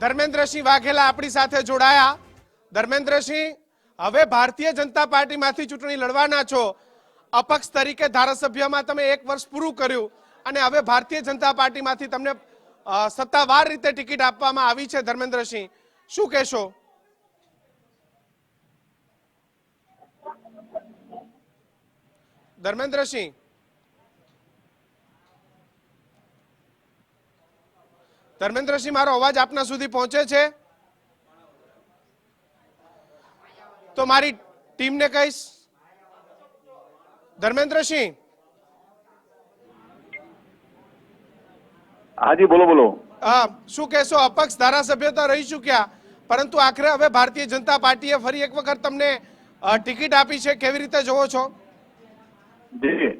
ધર્મેન્દ્રસિંહ વાઘેલા આપણી સાથે જોડાયા. ધર્મેન્દ્રસિંહ, હવે ભારતીય જનતા પાર્ટીમાંથી ચૂંટણી લડવાના છો. અપક્ષ તરીકે ધારાસભ્યમાં તમે એક વર્ષ પૂરું કર્યું અને હવે ભારતીય જનતા પાર્ટીમાંથી તમને સત્તાવાર રીતે ટિકિટ આપવામાં આવી છે ધર્મેન્દ્રસિંહ. શું કહેશો? ધર્મેન્દ્રસિંહ ધર્મેન્દ્રસિંહ મારો અવાજ આપના સુધી પહોંચે છે? તો મારી ટીમને કહીશ. ધર્મેન્દ્રસિંહ. હાજી બોલો બોલો. હા શું કહેશો? અપક્ષ ધારાસભ્ય તો રહી ચૂક્યા પરંતુ આખરે હવે ભારતીય જનતા પાર્ટીએ ફરી એક વખત તમને ટિકિટ આપી છે. કેવી રીતે જોવો છો? જી.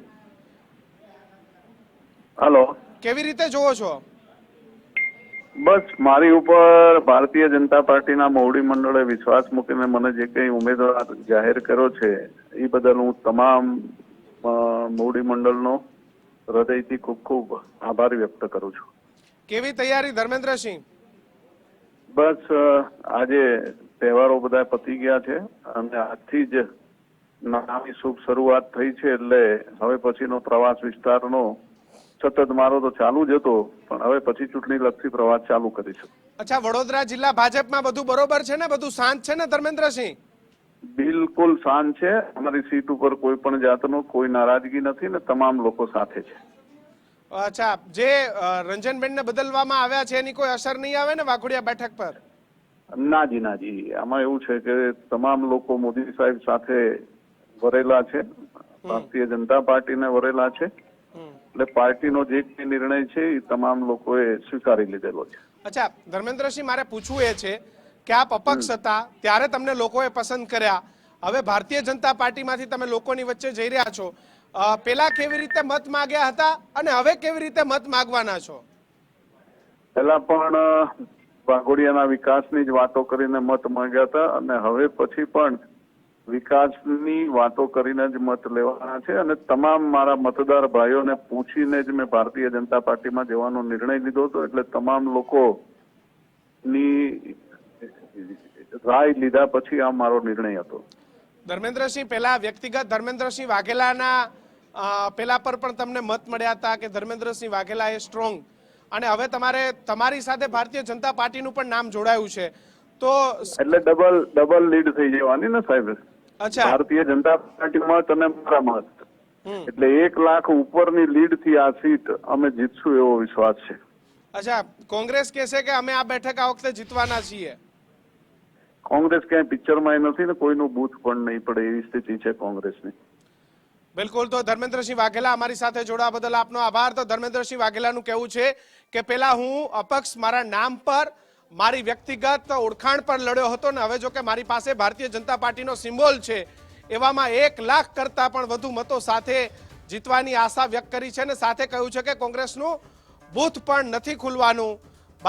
હલો. કેવી રીતે જોવો છો? બસ મારી ઉપર ભારતીય જનતા પાર્ટીના મોવડી મંડળે વિશ્વાસ મૂકીને મને જે કંઈ ઉમેદવાર જાહેર કર્યો છે એ બદલ હું તમામ મોવડી મંડળનો હૃદયથી ખૂબ ખૂબ આભાર વ્યક્ત કરું છું. કેવી તૈયારી ધર્મેન્દ્રસિંહ? બસ આજે તહેવારો બધા પતી ગયા છે અને આજથી જ નાની શુભ શરૂઆત થઈ છે એટલે હવે પછીનો પ્રવાસ વિસ્તારનો સતત મારો તો ચાલુ જ હતો પણ હવે પછી ચૂંટણી લક્ષી પ્રવાસ ચાલુ કરીશું અચ્છા વડોદરા જિલ્લા ભાજપમાં બધું બરોબર છે ને? બધું શાંત છે ને ધર્મેન્દ્રસિંહ? બિલકુલ શાંત છે. અમારી સીટ ઉપર કોઈ પણ જાતનો કોઈ નારાજગી નથી ને તમામ લોકો સાથે છે. અચ્છા જે રંજનબેનને બદલવામાં આવ્યા છે એની કોઈ અસર નહીં આવે ને વાઘોડિયા બેઠક પર? નાજી નાજી આમાં એવું છે કે તમામ લોકો મોદી સાહેબ સાથે વરેલા છે. ભારતીય જનતા પાર્ટીને વરેલા છે. એટલે પાર્ટીનો જે નિર્ણય છે એ તમામ લોકોએ સ્વીકારી લીધેલો છે. અચ્છા ધર્મેન્દ્રસિંહ મારે પૂછવું એ છે કે આપ અપક્ષ હતા ત્યારે તમને લોકોએ પસંદ કર્યા. હવે ભારતીય જનતા પાર્ટીમાંથી તમે લોકોની વચ્ચે જઈ રહ્યા છો. પેલા કેવી રીતે મત માગ્યા હતા અને હવે કેવી રીતે મત માગવાના છો? પેલા પણ વાઘોડિયાના વિકાસની જ વાતો કરીને મત માંગ્યા હતા અને હવે પછી પણ વિકાસની વાતો કરીને જ મત લેવાના છે અને તમામ મારા મતદાર ભાઈઓને પૂછીને જ મેં ભારતીય જનતા પાર્ટીમાં જવાનો નિર્ણય લીધો હતો એટલે તમામ લોકો ની રાય લીધા પછી આ મારો નિર્ણય હતો. ધર્મેન્દ્રસિંહ પેલા વ્યક્તિગત ધર્મેન્દ્રસિંહ વાઘેલાના પેલા પર પણ તમને મત મળ્યા હતા કે ધર્મેન્દ્રસિંહ વાઘેલા એ સ્ટ્રોંગ. અને હવે તમારે તમારી સાથે ભારતીય જનતા પાર્ટીનું પણ નામ જોડાયું છે. તો એટલે ડબલ ડબલ લીડ થઈ જવાની ને સાહેબ? ભારતીય જનતા પાર્ટીમાં તમે મારા મત. એટલે એક લાખ ઉપરની લીડથી આ સીટ અમે જીતશું એવો વિશ્વાસ છે. અચ્છા કોંગ્રેસ કહેશે કે અમે આ બેઠક આ વખતે જીતવાના છીએ. કોંગ્રેસ ક્યાંય પિક્ચરમાં નથી ને કોઈનું બૂથ પણ નહીં પડે એવી સ્થિતિ છે કોંગ્રેસની. બિલકુલ તો ધર્મેન્દ્રસિંહ વાઘેલા અમારી સાથે જોડાવા બદલ આપનો આભાર. તો ધર્મેન્દ્રસિંહ વાઘેલાનું કહેવું છે કે પેલા હું અપક્ષ મારા નામ પર મારી વ્યક્તિગત ઓળખાણ પર લડ્યો હતો ને હવે જો કે મારી પાસે ભારતીય જનતા પાર્ટીનો સિમ્બોલ છે, એવામાં એક લાખ કરતા પણ વધુ મતો સાથે જીતવાની આશા વ્યક્ત કરી છે ને સાથે કહ્યું છે કે કોંગ્રેસનું બૂથ પણ નથી ખુલવાનું.